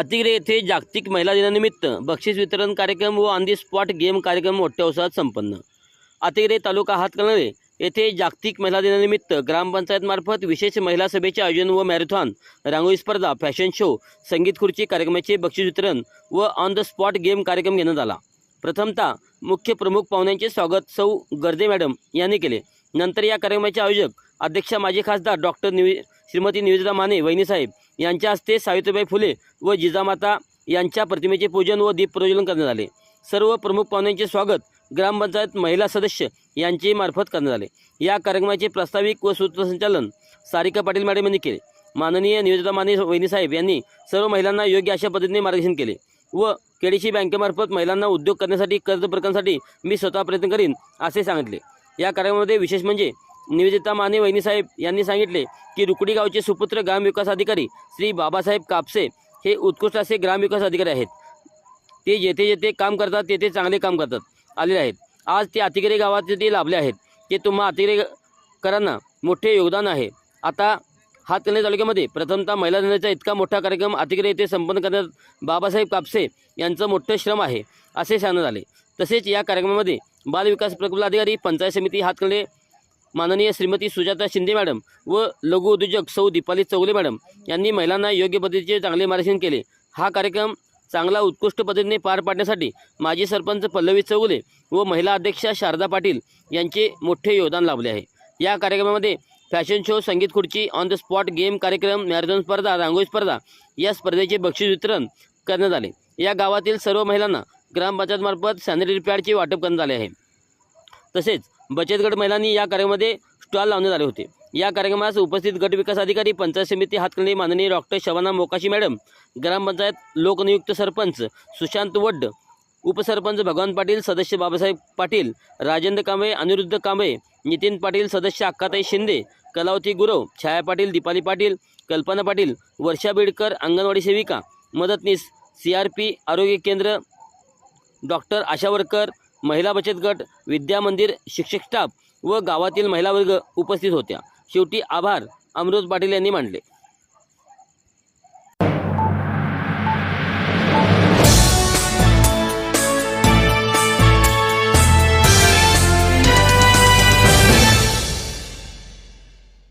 अतिग्रे येथे जागतिक महिला दिनानिमित्त बक्षीस वितरण कार्यक्रम व ऑन दी स्पॉट गेम कार्यक्रम मोठ्या उत्साहात संपन्न. अतिग्रे तालुका हातकणंगले येथे जागतिक महिला दिनानिमित्त ग्रामपंचायतमार्फत विशेष महिला सभेचे आयोजन व मॅरेथॉन रांगोळी स्पर्धा फॅशन शो संगीत खुर्ची कार्यक्रमाचे बक्षीस वितरण व ऑन द स्पॉट गेम कार्यक्रम घेण्यात आला. प्रथमतः मुख्य प्रमुख पाहुण्यांचे स्वागत सौ गर्दे मॅडम यांनी केले. नंतर या कार्यक्रमाचे आयोजक अध्यक्षा माजी खासदार डॉक्टर निवि श्रीमती निवेदिता माने वहिनीसाहेब यांच्या हस्ते सावित्रीबाई फुले व जिजामाता यांच्या प्रतिमेचे पूजन व दीप प्रज्वलन करण्यात आले. सर्व प्रमुख पाहुण्यांचे स्वागत ग्रामपंचायत महिला सदस्य यांचे मार्फत करण्यात आले. या कार्यक्रमाचे प्रास्ताविक व सूत्रसंचालन सारिका पाटील मॅडम यांनी केले. माननीय निवेदिता माने वहिनीसाहेब यांनी सर्व महिलांना योग्य अशा पद्धतीने मार्गदर्शन केले व केडीसी बँकेमार्फत महिलांना उद्योग करण्यासाठी कर्ज प्रकरणासाठी मी स्वतः प्रयत्न करीन असे सांगितले. या कार्यक्रमामध्ये विशेष म्हणजे निवेदिता माने वहिनीसाहेब यांनी सांगितले की रुकडी गावचे सुपुत्र ग्रामविकास अधिकारी श्री बाबासाहेब कापसे हे उत्कृष्ट असे ग्रामविकास अधिकारी आहेत. ते जेथे जेथे काम करतात तेथे चांगले काम करतात आलेले आहेत. आज ते अतिकरे गावात ते लाभले आहेत ते तुम्हा अतिगिरेकरांना मोठे योगदान आहे. आता हातकणे तालुक्यामध्ये प्रथमतः महिला दिनाचा इतका मोठा कार्यक्रम अतिगिरे येथे संपन्न करण्यात बाबासाहेब कापसे यांचं मोठं श्रम आहे असे सांगण्यात आले. तसेच या कार्यक्रमामध्ये बालविकास प्रकल्प अधिकारी पंचायत समिती हातकणंगले माननीय श्रीमती सुजाता शिंदे मॅडम व लघु उद्योजक सौ दीपाली चौगले मॅडम यांनी महिलांना योग्य पद्धतीचे चांगले मार्गदर्शन केले. हा कार्यक्रम चांगला उत्कृष्ट पद्धतीने पार पाडण्यासाठी माजी सरपंच पल्लवी चौगले व महिला अध्यक्षा शारदा पाटील यांचे मोठे योगदान लाभले आहे. या कार्यक्रमामध्ये फॅशन शो संगीत खुर्ची ऑन द स्पॉट गेम कार्यक्रम मॅरेथॉन स्पर्धा रांगोळी स्पर्धा या स्पर्धेचे बक्षीस वितरण करण्यात आले. या गावातील सर्व महिलांना ग्रामपंचायतमार्फत सॅनिटरी पॅडचे वाटप करण्यात आले आहे. तसेच बचत गट महिलांनी या कार्यक्रमामध्ये स्टॉल लावण्यात आले होते. या कार्यक्रमास उपस्थित गट विकास अधिकारी पंचायत समिती हातकणी माननीय डॉक्टर शबाना मोकाशी मॅडम ग्रामपंचायत लोकनियुक्त सरपंच सुशांत वड्ड उपसरपंच भगवान पाटील सदस्य बाबासाहेब पाटील राजेंद्र कांबळे अनिरुद्ध कांबळे नितीन पाटील सदस्य अक्काताई शिंदे कलावती गुरव छाया पाटील दीपाली पाटील कल्पना पाटील वर्षा बेडकर अंगणवाडी सेविका मदतनीस सी आर पी आरोग्य केंद्र डॉक्टर आशावरकर महिला बचत गट विद्या मंदिर शिक्षक स्टाफ व गावातील महिला वर्ग उपस्थित होत्या. शेवटी आभार अमृत पाटील यांनी मांडले